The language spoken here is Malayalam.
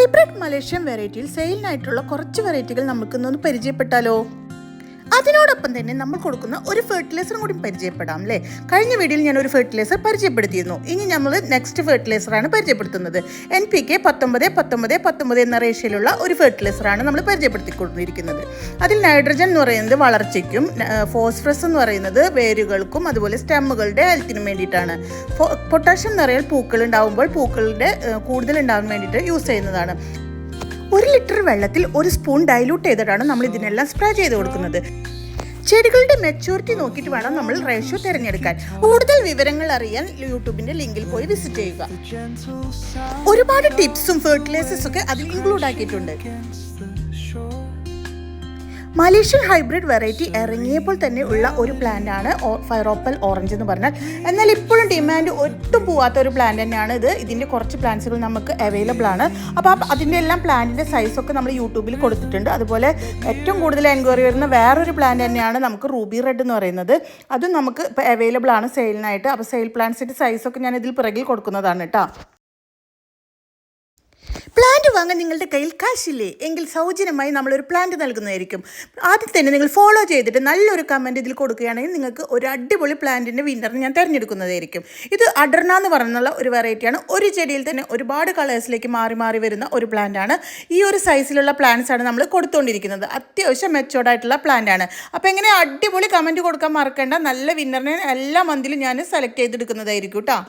ഹൈബ്രിഡ് മലേഷ്യൻ വെറൈറ്റിയിൽ സെയിലിനായിട്ടുള്ള കുറച്ച് വെറൈറ്റികൾ നമുക്കിന്നൊന്ന് പരിചയപ്പെട്ടാലോ? അതിനോടൊപ്പം തന്നെ നമ്മൾ കൊടുക്കുന്ന ഒരു ഫെർട്ടിലൈസറും കൂടി പരിചയപ്പെടാം അല്ലേ കഴിഞ്ഞ വീഡിയോയിൽ ഞാൻ ഒരു ഫെർട്ടിലൈസർ പരിചയപ്പെടുത്തിയിരുന്നു. ഇനി നമ്മൾ നെക്സ്റ്റ് ഫെർട്ടിലൈസറാണ് പരിചയപ്പെടുത്തുന്നത്. എൻ പി കെ പത്തൊമ്പത് പത്തൊമ്പത് പത്തൊമ്പത് എന്ന റേഷ്യയിലുള്ള ഒരു ഫെർട്ടിലൈസറാണ് നമ്മൾ പരിചയപ്പെടുത്തിക്കൊണ്ടിരിക്കുന്നത്. അതിൽ നൈട്രജൻ എന്ന് പറയുന്നത് വളർച്ചയ്ക്കും ഫോസ്ഫറസ് എന്ന് പറയുന്നത് വേരുകൾക്കും അതുപോലെ സ്റ്റെമ്മുകളുടെ ഹെൽത്തിനും വേണ്ടിയിട്ടാണ്. പൊട്ടാഷ്യം എന്ന് പറയുന്നത് പൂക്കൾ ഉണ്ടാകുമ്പോൾ പൂക്കളുടെ കൂടുതൽ ഉണ്ടാകാൻ വേണ്ടിയിട്ട് യൂസ് ചെയ്യുന്നതാണ്. ഒരു ലിറ്റർ വെള്ളത്തിൽ ഒരു സ്പൂൺ ഡൈലൂട്ട് ചെയ്തിട്ടാണ് നമ്മൾ ഇതിനെല്ലാം സ്പ്രേ ചെയ്ത് കൊടുക്കുന്നത്. ചെടികളുടെ മെച്ചൂരിറ്റി നോക്കിയിട്ട് വേണം നമ്മൾ റേഷ്യോ തിരഞ്ഞെടുക്കാൻ. കൂടുതൽ വിവരങ്ങൾ അറിയാൻ യൂട്യൂബിന്റെ ലിങ്കിൽ പോയി വിസിറ്റ് ചെയ്യുക. ഒരുപാട് ടിപ്സും ഫെർട്ടിലൈസേഴ്സ് ഒക്കെ അതിൽ ഇൻക്ലൂഡ് ആക്കിയിട്ടുണ്ട്. മലേഷ്യൻ ഹൈബ്രിഡ് വെറൈറ്റി ഇറങ്ങിയപ്പോൾ തന്നെ ഉള്ള ഒരു പ്ലാന്റ് ആണ് ഫൈറോപ്പൽ ഓറഞ്ച് എന്ന് പറഞ്ഞാൽ. എന്നാൽ ഇപ്പോഴും ഡിമാൻഡ് ഒട്ടും പോവാത്ത ഒരു പ്ലാന്റ് തന്നെയാണ് ഇത്. ഇതിന്റെ കുറച്ച് പ്ലാന്റ്സുകൾ നമുക്ക് അവൈലബിൾ ആണ്. അപ്പോൾ അതിന്റെ എല്ലാം പ്ലാന്റിന്റെ സൈസൊക്കെ നമ്മൾ യൂട്യൂബിൽ കൊടുത്തിട്ടുണ്ട്. അതുപോലെ ഏറ്റവും കൂടുതൽ എൻക്വയറി വരുന്ന വേറൊരു പ്ലാന്റ് തന്നെയാണ് നമുക്ക് റൂബി റെഡ് എന്ന് പറയുന്നത്. അതും നമുക്ക് ഇപ്പോൾ അവൈലബിൾ ആണ് സെയിലിനായിട്ട് അപ്പോൾ സെയിൽ പ്ലാന്റ്സിന്റെ സൈസൊക്കെ ഞാൻ ഇതിൽ പിറകിൽ കൊടുക്കുന്നതാണ് കേട്ടോ. വാങ്ങാൻ നിങ്ങളുടെ കയ്യിൽ കാശില്ലേ? എങ്കിൽ സൗജന്യമായി നമ്മളൊരു പ്ലാന്റ് നൽകുന്നതായിരിക്കും. ആദ്യം തന്നെ നിങ്ങൾ ഫോളോ ചെയ്തിട്ട് നല്ലൊരു കമന്റ് ഇതിൽ കൊടുക്കുകയാണെങ്കിൽ നിങ്ങൾക്ക് ഒരു അടിപൊളി പ്ലാന്റിന്റെ വിന്നർ ഞാൻ തിരഞ്ഞെടുക്കുന്നതായിരിക്കും. ഇത് അഡർണ എന്ന് പറഞ്ഞുള്ള ഒരു വെറൈറ്റിയാണ് ഒരു ചെടിയിൽ തന്നെ ഒരുപാട് കളേഴ്സിലേക്ക് മാറി മാറി വരുന്ന ഒരു പ്ലാന്റാണ് ഈ ഒരു സൈസിലുള്ള പ്ലാന്റ്സ് ആണ് നമ്മൾ കൊടുത്തുകൊണ്ടിരിക്കുന്നത് അത്യാവശ്യം മെച്ചോർഡ് ആയിട്ടുള്ള പ്ലാന്റ് ആണ്. അപ്പോൾ എങ്ങനെ അടിപൊളി കമന്റ് കൊടുക്കാൻ മറക്കേണ്ട. നല്ല വിന്നറിനെ എല്ലാ മന്തിലും ഞാൻ സെലക്ട് ചെയ്തെടുക്കുന്നതായിരിക്കും കേട്ടോ